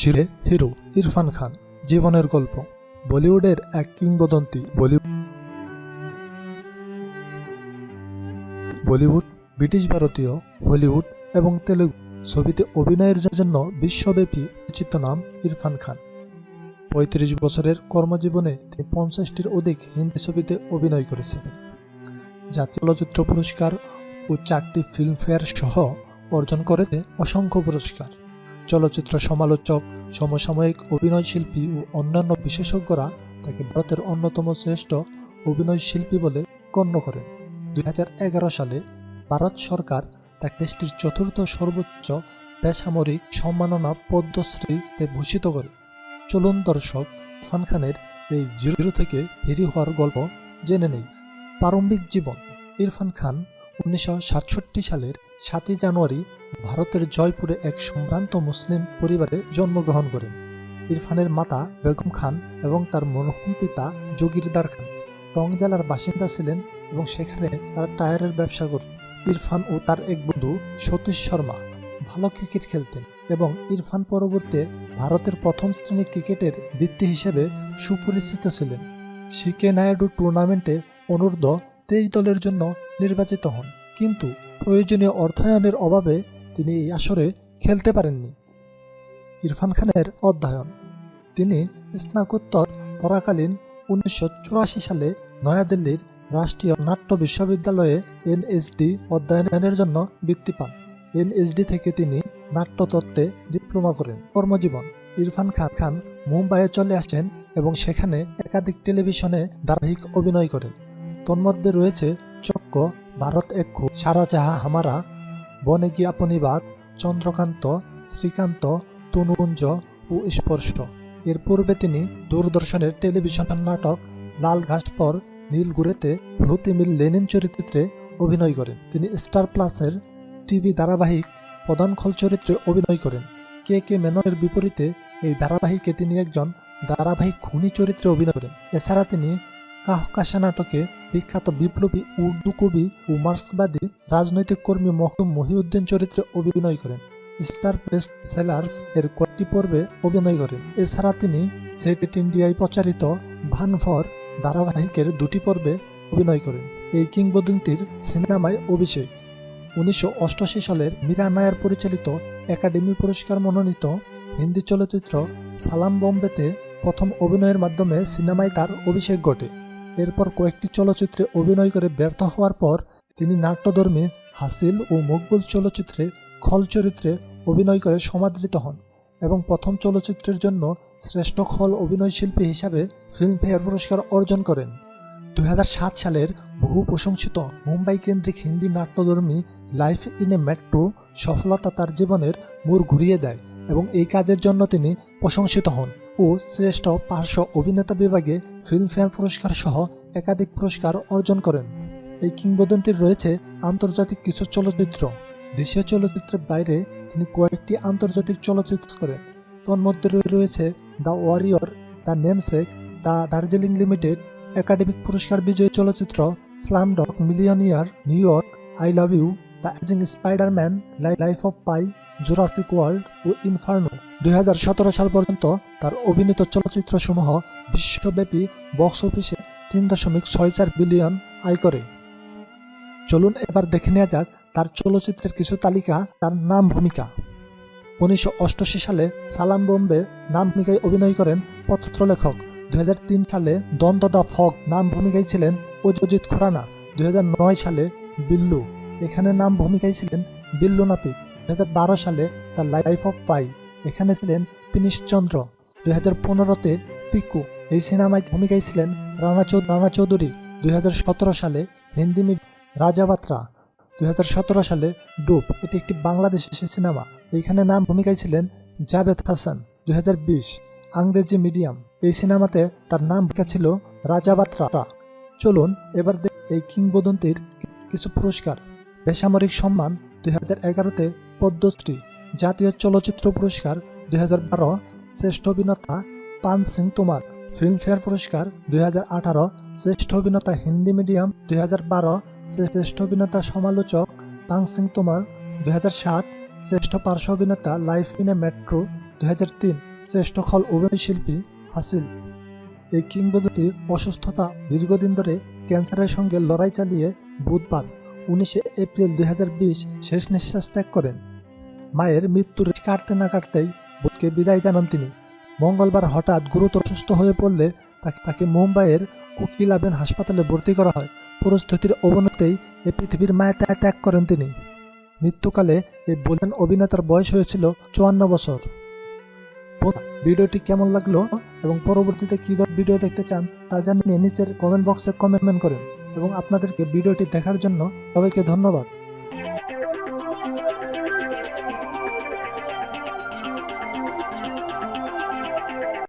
ছিল হিরো ইরফান খান। জীবনের গল্প। বলিউডের এক কিংবদন্তি বলিউড ব্রিটিশ ভারতীয়, হলিউড এবং তেলুগু ছবিতে অভিনয়ের জন্য বিশ্বব্যাপী পরিচিত নাম ইরফান খান। পঁয়ত্রিশ বছরের কর্মজীবনে তিনি পঞ্চাশটির অধিক হিন্দি ছবিতে অভিনয় করেছেন জাতীয় চলচ্চিত্র পুরস্কার ও চারটি ফিল্মফেয়ার সহ অর্জন করেছে অসংখ্য পুরস্কার। চলচ্চিত্র সমালোচক, সমসাময়িক অভিনয় শিল্পী ও অন্যান্য বিশেষজ্ঞরা তাকে ভারতের অন্যতম শ্রেষ্ঠ অভিনয় শিল্পী বলে গণ্য করেন। দুই হাজার এগারো সালে ভারত সরকার তাকে দেশটির চতুর্থ সর্বোচ্চ বেসামরিক সম্মাননা পদ্মশ্রীতে ভূষিত করে। চলুন দর্শক, ইরফান খানের এই জিরো থেকে হিরি হওয়ার গল্প জেনে নেই। প্রারম্ভিক জীবন, ইরফান খান উনিশশো সাতষট্টি সালের সাতই জানুয়ারি ভারতের জয়পুরে এক সম্ভ্রান্ত মুসলিম পরিবারে জন্মগ্রহণ করেন। ইরফানের মাতা বেগম খান এবং তার মরহুম পিতা জগিরদার খান। টং জেলার বাসিন্দা ছিলেন এবং সেখানে তারা টায়ারের ব্যবসা করতেন। ইরফান ও তার এক বন্ধু সতীশ শর্মা ভালো ক্রিকেট খেলতেন এবং ইরফান পরবর্তীতে ভারতের প্রথম শ্রেণির ক্রিকেটের ভিত্তি হিসেবে সুপরিচিত ছিলেন। সিকে নায়ডু টুর্নামেন্টে অনূর্ধ্ব তেইশ দলের জন্য নির্বাচিত হন, কিন্তু প্রয়োজনীয় অর্থায়নের অভাবে তিনি এই আসরে খেলতে পারেননি। ইরফান খানের অধ্যয়ন, তিনি স্নাতকোত্তর পড়াকালীন উনিশশো সালে নয়াদিল্লির রাষ্ট্রীয় নাট্য বিশ্ববিদ্যালয়ে এনএসডি অধ্যয়নের জন্য বৃত্তি পান। এনএসডি থেকে তিনি নাট্যতত্ত্বে ডিপ্লোমা করেন। কর্মজীবন, ইরফান খান খান মুম্বাইয়ে চলে আসেন এবং সেখানে একাধিক টেলিভিশনে ধারাবাহিক অভিনয় করেন। তন্মধ্যে রয়েছে চক্ক ভারত এক্ষু সারা চাহা হামারা বনে গিয়ে আপনি বাদ, চন্দ্রকান্ত, শ্রীকান্ত তনুকুঞ্জ ও স্পর্শ। এর পূর্বে তিনি দূরদর্শনের টেলিভিশন নাটক লাল ঘাস পর নীলগুড়েতে হলুতিমিল লেনিন চরিত্রে অভিনয় করেন। তিনি স্টার প্লাসের টিভি ধারাবাহিক প্রধান খল চরিত্রে অভিনয় করেন। কে কে মেননের বিপরীতে এই ধারাবাহিকে তিনি একজন ধারাবাহিক খুনি চরিত্রে অভিনয় করেন। এছাড়া তিনি কাহকাশা নাটকে বিখ্যাত বিপ্লবী উর্দু কবি ও মার্ক্সবাদী রাজনৈতিক কর্মী মহকুম মহিউদ্দিন চরিত্রে অভিনয় করেন। স্টার বেস্ট সেলার্স এর কয়েকটি পর্বে অভিনয় করেন। এছাড়া তিনি সেট ইন্ডিয়ায় প্রচারিত ভানভর ধারাবাহিকের দুটি পর্বে অভিনয় করেন। এই কিংবদন্তির সিনেমায় অভিষেক। উনিশশো অষ্টআশি সালের মীরা নায়ার পরিচালিত একাডেমি পুরস্কার মনোনীত হিন্দি চলচ্চিত্র সালাম বম্বেতে প্রথম অভিনয়ের মাধ্যমে সিনেমায় তার অভিষেক ঘটে। এরপর কয়েকটি চলচ্চিত্রে অভিনয় করে ব্যর্থ হওয়ার পর তিনি নাট্যধর্মী হাসিল ও মকবুল চলচ্চিত্রে খল চরিত্রে অভিনয় করে সমাদৃত হন এবং প্রথম চলচ্চিত্রের জন্য শ্রেষ্ঠ খল অভিনয় শিল্পী হিসাবে ফিল্মফেয়ার পুরস্কার অর্জন করেন। দুই হাজার সাত সালের বহু প্রশংসিত মুম্বাই কেন্দ্রিক হিন্দি নাট্যধর্মী লাইফ ইন এ মেট্রো সফলতা তার জীবনের মোড় ঘুরিয়ে দেয় এবং এই কাজের জন্য তিনি প্রশংসিত হন। ও শ্রেষ্ঠ পার্শ্ব অভিনেতা বিভাগে ফিল্মফেয়ার পুরস্কার সহ একাধিক পুরস্কার অর্জন করেন। এই কিংবদন্তির রয়েছে আন্তর্জাতিক কিছু চলচ্চিত্র। দেশীয় চলচ্চিত্রের বাইরে তিনি কয়েকটি আন্তর্জাতিক চলচ্চিত্র করেন। তন্মধ্যে রয়েছে the warrior, the namesake, the Darjeeling limited, academic পুরস্কার বিজয়ী চলচ্চিত্র Slumdog Millionaire, New York, I love you, the amazing Spiderman life of pi, Jurassic world O Inferno. দুই হাজার সতেরো সাল পর্যন্ত তার অভিনীত চলচ্চিত্রসমূহ বিশ্বব্যাপী বক্স অফিসে তিন দশমিক ছয় চার বিলিয়ন আয় করে। চলুন এবার দেখে নেওয়া যাক তার চলচ্চিত্রের কিছু তালিকা, তার নাম ভূমিকা। উনিশশো অষ্টআশি সালে সালাম বোম্বে নাম ভূমিকায় অভিনয় করেন পত্রলেখক। দু হাজার তিন সালে দ্বন্দ্ব দ্য ফগ নাম ভূমিকায় ছিলেন অজিত খুরানা। দুই হাজার নয় সালে বিল্লু, এখানে নাম ভূমিকায় ছিলেন বিল্লু নাপিত। দু সালে দ্য লাইফ অফ পাই। এখানে ছিলেন পিনিশ চন্দ্র। দুই হাজার পনেরোতে পিকু এই সিনেমায় ভূমিকায় ছিলেন রানা চৌ রানা চৌধুরী। দুই হাজার সতেরো সালে হিন্দি মিড রাজাবাত্রা দুই সালে ডুব, এটি একটি বাংলাদেশি সিনেমা। এইখানে নাম ভূমিকায় ছিলেন জাভেদ হাসান। দুই হাজার বিশ আংরেজি মিডিয়াম। এই সিনেমাতে তার নাম ভূমিকা ছিল রাজাবাত্রা চলুন এবার এই কিংবদন্তির কিছু পুরস্কার। বেসামরিক সম্মান দুই হাজার এগারোতে পদ্মশ্রী। জাতীয় চলচ্চিত্র পুরস্কার দুই শ্রেষ্ঠ অভিনেতা পান সিং তোমার। ফিল্মফেয়ার পুরস্কার দুই শ্রেষ্ঠ অভিনেতা হিন্দি মিডিয়াম দুই শ্রেষ্ঠ অভিনেতা সমালোচক পাং সিং তোমার। দুই শ্রেষ্ঠ পার্শ্ব অভিনেতা লাইফ ইন এ মেট্রো। দুই শ্রেষ্ঠ খল অভিনয়শিল্পী হাসিল। এই কিংবদন্তি অসুস্থতা দীর্ঘদিন ধরে ক্যান্সারের সঙ্গে লড়াই চালিয়ে বুধবার উনিশে এপ্রিল দুই হাজার বিশ শেষ নিঃশ্বাস ত্যাগ করেন। মায়ের মৃত্যুর কাটতে না কাটতেই বোধকে বিদায় জানান তিনি। মঙ্গলবার হঠাৎ গুরুতর অসুস্থ হয়ে পড়লে তাকে মুম্বাইয়ের কুকিলাবেন হাসপাতালে ভর্তি করা হয়। পরিস্থিতির অবনতেই এ পৃথিবীর মায়ের ত্যাগ করেন তিনি। মৃত্যুকালে এই বলেন অভিনেতার বয়স হয়েছিল চুয়ান্ন বছর। ভিডিওটি কেমন লাগল এবং পরবর্তীতে কী ভিডিও দেখতে চান তা জানিয়ে নিচের কমেন্ট বক্সে কমেন্ট করেন এবং আপনাদেরকে ভিডিওটি দেখার জন্য সবাইকে ধন্যবাদ।